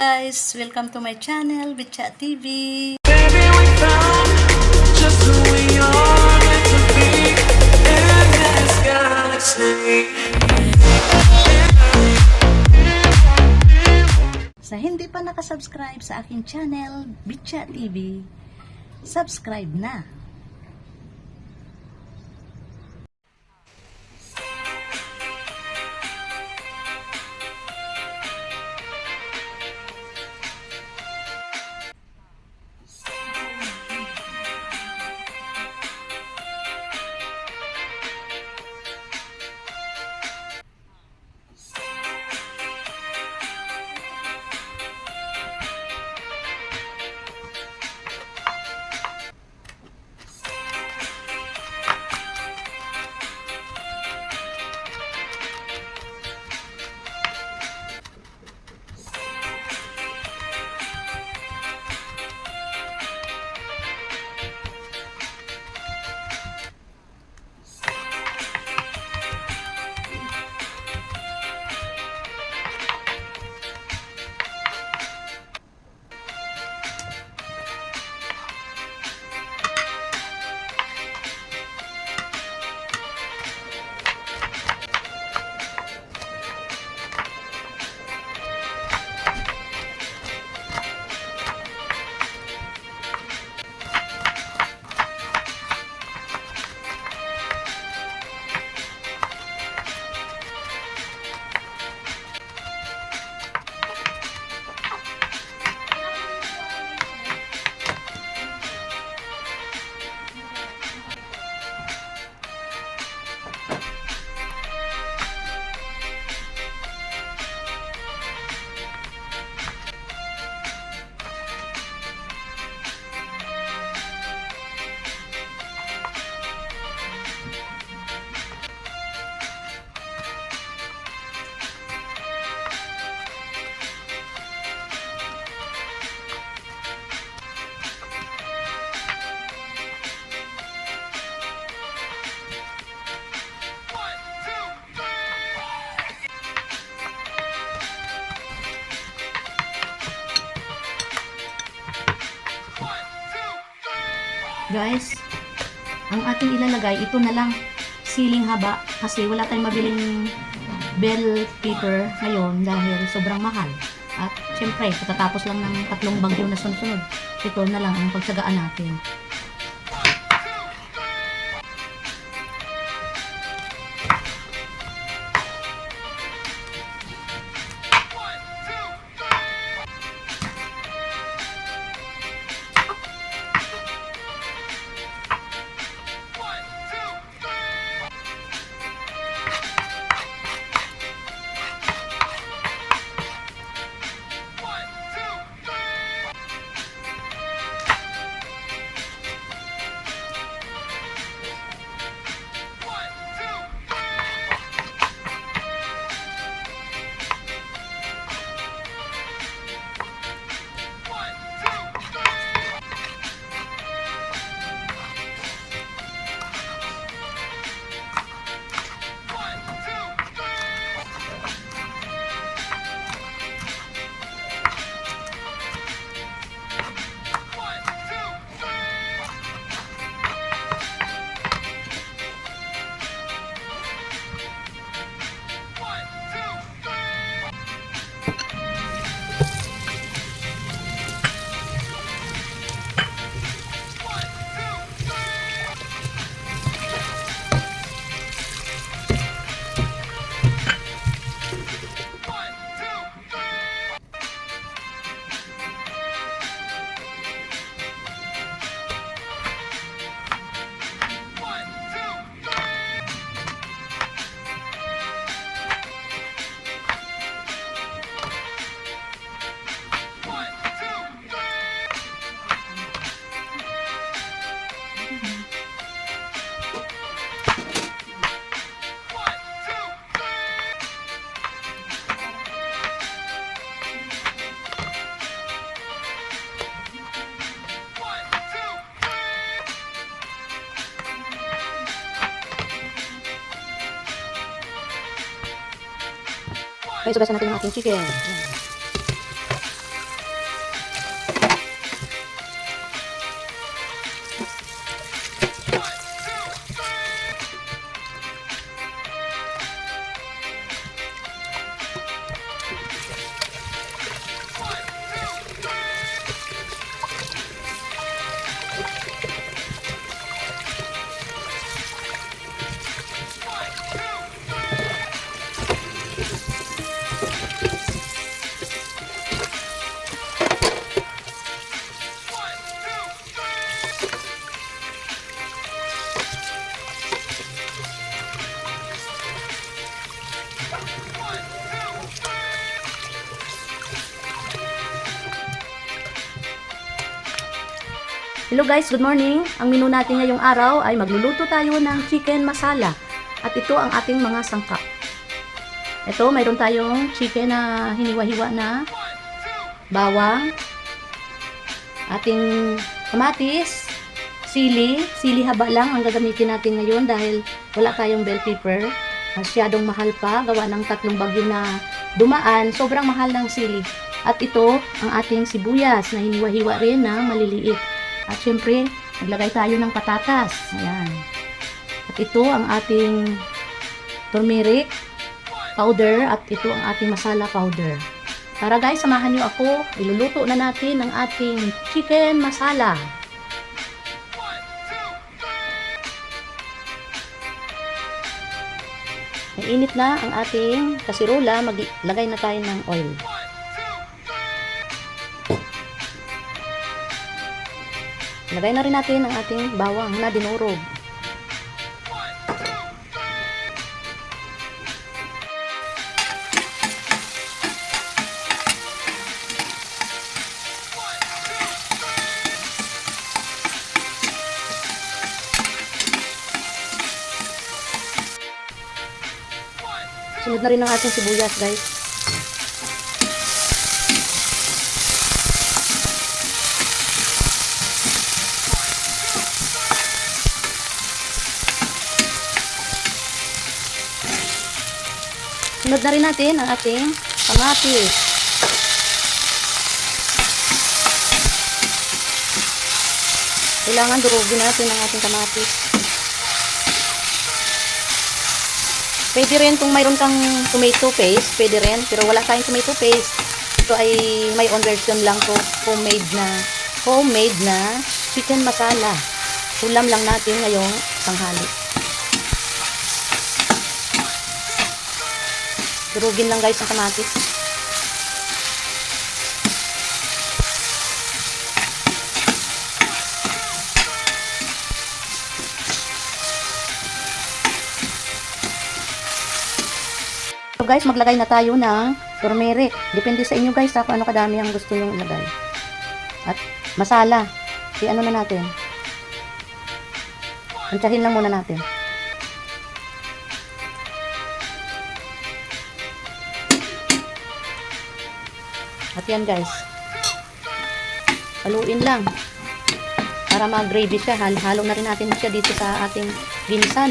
guys! Welcome to my channel, Bitcha TV! Baby, we found just who we are meant to be in this galaxy. Sa hindi pa nakasubscribe sa aking channel, Bitcha TV, subscribe na! Guys, ang ating ilalagay, ito na lang, siling haba, kasi wala tayong mabiling bell paper ngayon dahil sobrang mahal. At syempre, katatapos lang ng tatlong bagyo na sunod-sunod. Ito na lang ang pagsagaan natin. Guys, ugasan natin yung ating chicken. Ayan. Hello guys, good morning. Ang menu natin ngayong araw ay magluluto tayo ng chicken masala. At ito ang ating mga sangkap. Ito, mayroon tayong chicken na hiniwa-hiwa na bawang, ating kamatis, sili, sili haba lang ang gagamitin natin ngayon dahil wala tayong bell pepper. Masyadong mahal pa, gawa ng tatlong bagyo na dumaan, sobrang mahal ng sili. At ito, ang ating sibuyas na hiniwa-hiwa rin na maliliit. At syempre, naglagay tayo ng patatas. Ayan. At ito ang ating turmeric powder at ito ang ating masala powder. Tara guys, samahan niyo ako. Iluluto na natin ang ating chicken masala. Mainit na ang ating kasirola, maglagay na tayo ng oil. Lagay na rin natin ang ating bawang na dinurog. Sunod na rin ang ating sibuyas, guys. Sunod na rin natin ang ating kamatis. Kailangan durugin natin ang ating kamatis. Pwede rin kung mayroon kang tomato paste, pwede rin. Pero wala tayong tomato paste. Ito ay may own version lang to. Homemade na, homemade na chicken masala. Ulam lang natin ngayong tanghali. Durugin lang guys ang kamatis. So guys, maglagay na tayo ng turmeric. Depende sa inyo guys, ha, kung ano kadami ang gusto nyong ilagay. At masala. I ano na natin. Antsahin lang muna natin. At yan guys. Haluin lang. Para mag-gravy siya. Hal halo na rin natin siya dito sa ating ginisa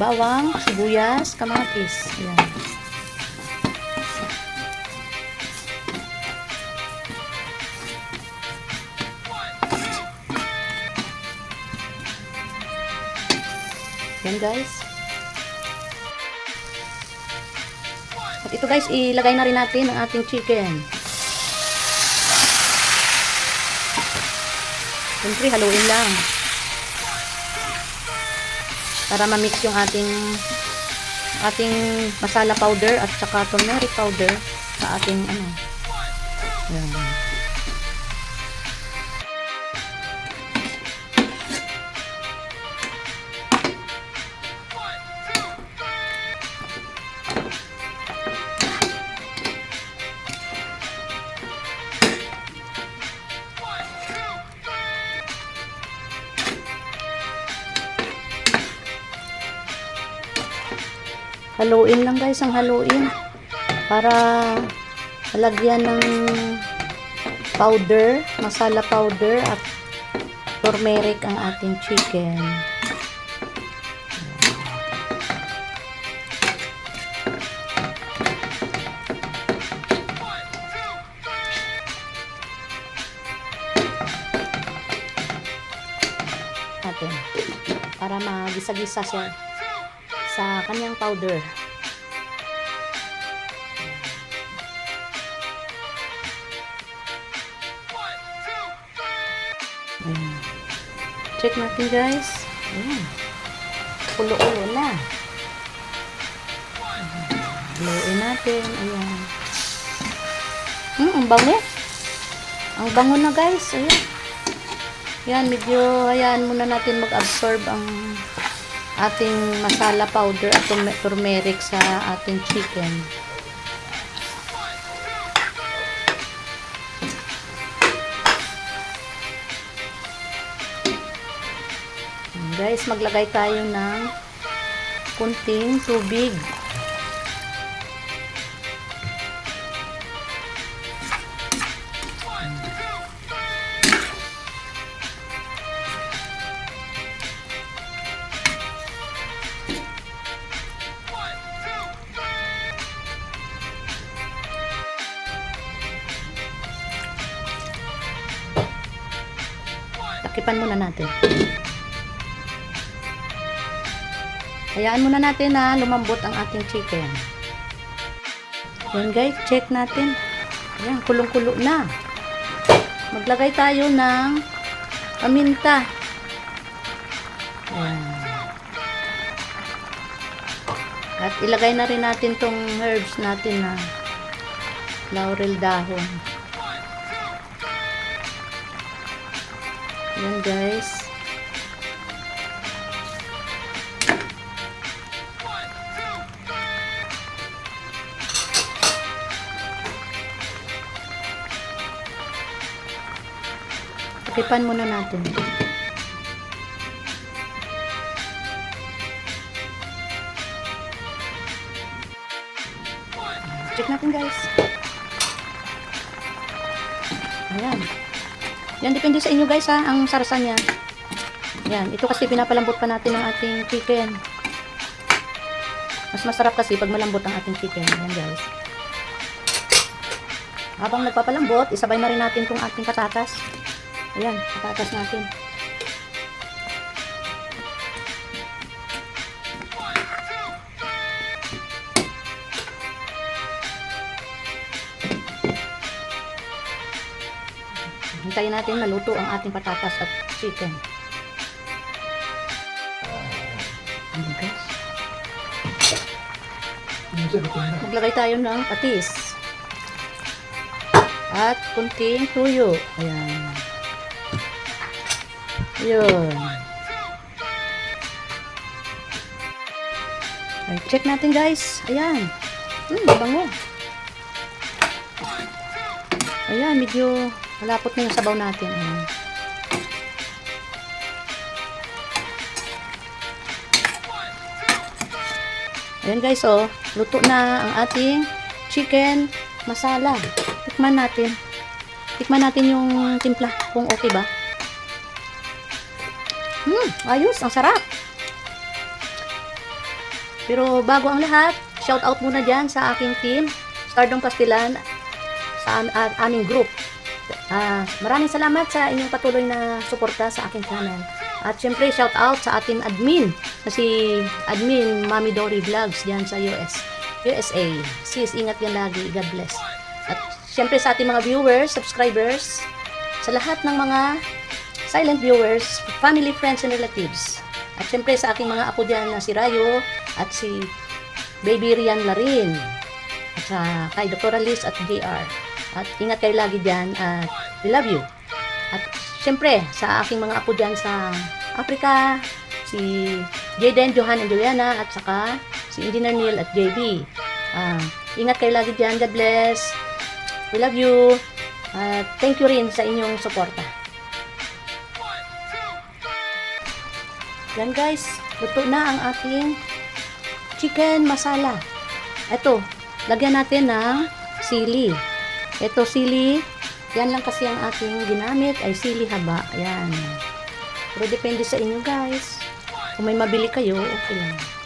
bawang, sibuyas, kamatis. Ayan. Yan guys. At ito guys, ilagay na rin natin ang ating chicken. Siyempre, haluin lang. Para ma-mix yung ating ating masala powder at saka turmeric powder sa ating ano. Yan. Haluin lang guys ang haluin. Para malagyan ng powder, masala powder at turmeric ang ating chicken. natin para magisa-gisa siya sa kanyang powder. Ayan. Check natin guys. Ayan. Ulo-ulo na. Haluin natin. Ayan. Hmm, ang bango. Ang bango na guys. Ayan. Yan, medyo hayaan muna natin mag-absorb ang ating masala powder at turmeric sa ating chicken. Guys, maglagay tayo ng kunting tubig. Takipan muna natin. Hayaan muna natin na lumambot ang ating chicken. Yan guys, check natin. Ayan, kulong-kulo na. Maglagay tayo ng paminta. Ayan. At ilagay na rin natin tong herbs natin na laurel dahon. Yan guys. Takipan muna natin. Check natin guys. Ayan. Yan, depende sa inyo guys ha, ang sarsa niya. Yan, ito kasi pinapalambot pa natin ang ating chicken. Mas masarap kasi pag malambot ang ating chicken. Yan guys. Habang nagpapalambot, isabay na rin natin itong ating patatas. Ayan, patatas natin. Hintayin natin maluto ang ating patatas at chicken. Ayan guys. Maglagay tayo ng patis. At kunting tuyo. Ayan. Yun. Ay, check natin guys. Ayan. Hmm, bango. Ayan, medyo malapot na yung sabaw natin. Ayan. Ayan guys, oh. Luto na ang ating chicken masala. Tikman natin. Tikman natin yung timpla kung okay ba. Hmm, ayos. Ang sarap. Pero bago ang lahat, shout out muna dyan sa aking team, Stardom Pastilan, sa aming group. Ah, maraming salamat sa inyong patuloy na suporta sa aking channel. At syempre, shout out sa ating admin, na si admin Mami Dory Vlogs diyan sa US, USA. Sis, ingat yan lagi. God bless. At syempre sa ating mga viewers, subscribers, sa lahat ng mga silent viewers, family, friends, and relatives. At syempre sa aking mga apo dyan na si Rayo at si Baby Rian Larin. At sa kay Dr. Alice at JR. At ingat kayo lagi dyan at we love you. At syempre sa aking mga apo dyan sa Africa, si Jaden, Johan, and Juliana at saka si Engineer Neil at JB. Ah, ingat kayo lagi dyan. God bless. We love you. At thank you rin sa inyong suporta. Yan guys, luto na ang ating chicken masala. Ito, lagyan natin ng sili. Ito sili, yan lang kasi ang ating ginamit ay sili haba. Ayan. Pero depende sa inyo guys. Kung may mabili kayo, okay lang.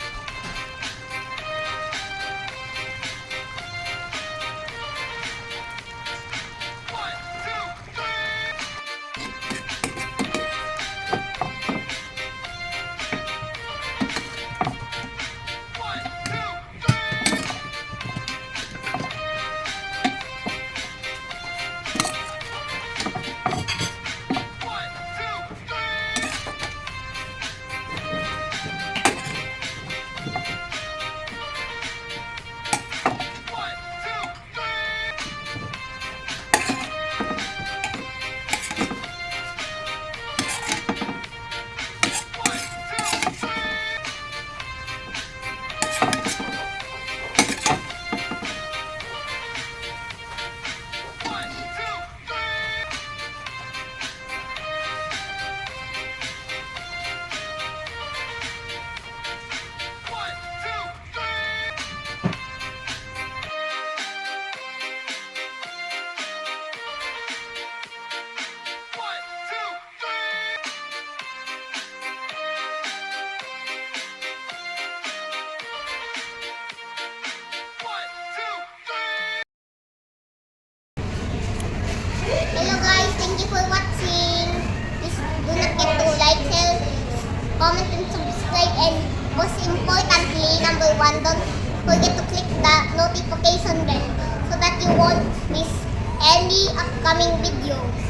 Won't miss any upcoming videos.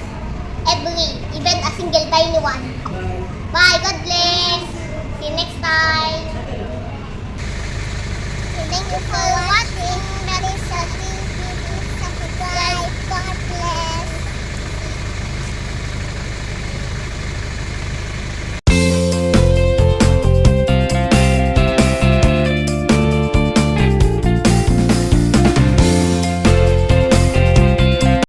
Every, even a single tiny one. Bye, God bless. See you next time. Thank you for watching. That is a subscribe.